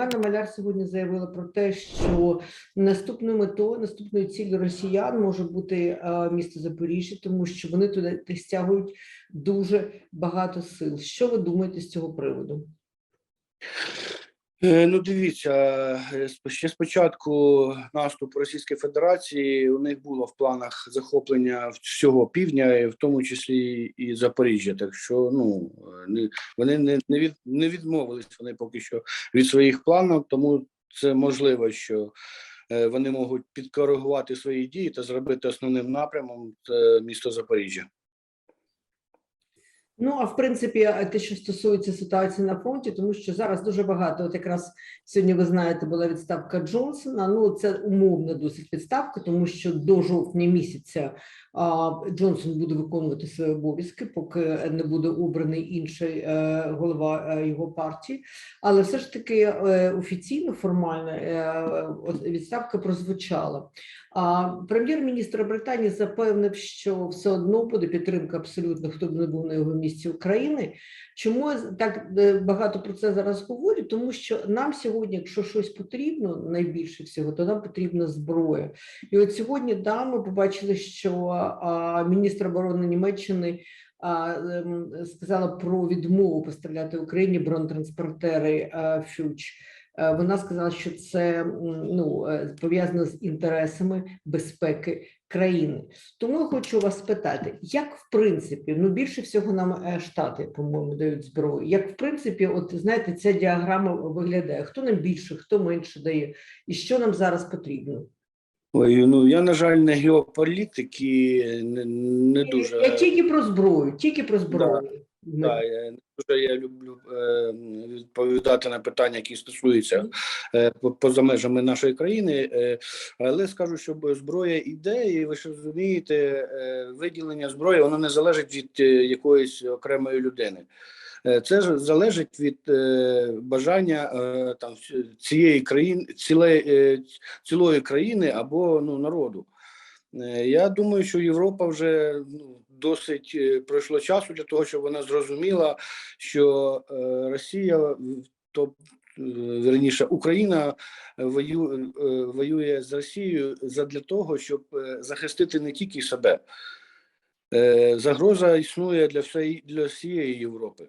Ганна Маляр сьогодні заявила про те, що наступною метою, наступною ціллю росіян може бути е, місто Запоріжжя, тому що вони туди стягують дуже багато сил. Що ви думаєте з цього приводу? Е, Ну, дивіться, е, ще спочатку наступу Російської Федерації у них було в планах захоплення всього півдня, в тому числі і Запоріжжя. Так що ну е, не- вони не, не, від, не відмовились вони поки що від своїх планів, тому це можливо, що вони можуть підкоригувати свої дії та зробити основним напрямом місто Запоріжжя. Ну а в принципі, те, що стосується ситуації на фронті, тому що зараз дуже багато. От якраз сьогодні ви знаєте, була відставка Джонсона. Ну це умовна досить відставка, тому що до жовтня місяця Джонсон буде виконувати свої обов'язки, поки не буде обраний інший е, голова е, його партії. Але все ж таки е, офіційно, формально відставка прозвучала. Прем'єр-міністр Британії запевнив, що все одно буде підтримка абсолютно, хто б не був на його місці України. Чому я так багато про це зараз говорю? Тому що нам сьогодні, якщо щось потрібно, найбільше всього, то нам потрібна зброя. І от сьогодні да, ми побачили, що міністр оборони Німеччини. ем, Сказала про відмову поставляти Україні бронетранспортери е, Фюч. Е, Вона сказала, що це ну, е, пов'язано з інтересами безпеки країни. Тому я хочу вас спитати, як в принципі, ну більше всього нам штати, по-моєму, дають зброю. Як в принципі, от знаєте, ця діаграма виглядає: хто нам більше, хто менше дає, і що нам зараз потрібно? Ой, ну я на жаль не геополітик і не, не дуже. Я тільки про зброю, тільки про зброю. Да, я не дуже я люблю е, відповідати на питання, які стосуються е, поза межами нашої країни. Е, але скажу, що зброя іде, і ви ж розумієте, е, виділення зброї воно не залежить від е, якоїсь окремої людини. Е, Це ж залежить від е, бажання е, там цієї країни, ціле, цілої країни або ну народу. Я думаю, що Європа вже ну, досить пройшло часу для того, щоб вона зрозуміла, що Росія, то верніше Україна воює, з Росією задля того, щоб захистити не тільки себе. Загроза існує для всієї для всієї Європи.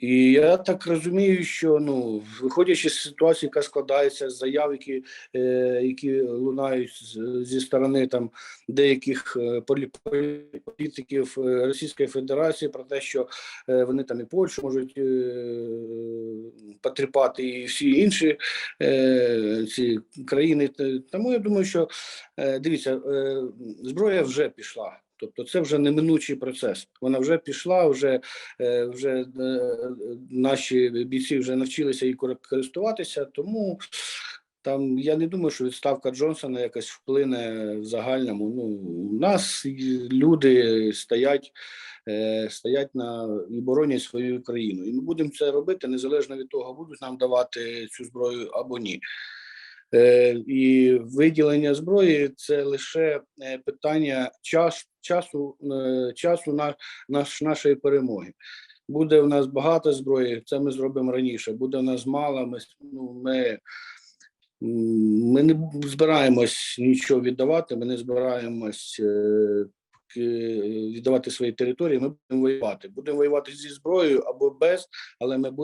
І я так розумію, що ну, виходячи з ситуації, яка складається з заяв, які, е, які лунають зі сторони там деяких е, полі- полі- політиків е, Російської Федерації про те, що е, вони там і Польщу можуть е, потріпати, і всі інші е, ці країни. Тому я думаю, що е, дивіться, е, зброя вже пішла. Тобто це вже неминучий процес. Вона вже пішла, вже е, вже е, наші бійці вже навчилися її користуватися. Тому там я не думаю, що відставка Джонсона якось вплине в загальному. Ну у нас люди стоять, е, стоять на і боронять свою країну. І ми будемо це робити незалежно від того, будуть нам давати цю зброю або ні. Е, і виділення зброї це лише е, питання час, часу, е, часу на, наш, нашої перемоги. Буде в нас багато зброї, це ми зробимо раніше. Буде в нас мало. Ми, ну, ми, ми не збираємось нічого віддавати, ми не збираємось віддавати свої території. Ми будемо воювати. Будемо воювати зі зброєю або без, але ми будемо.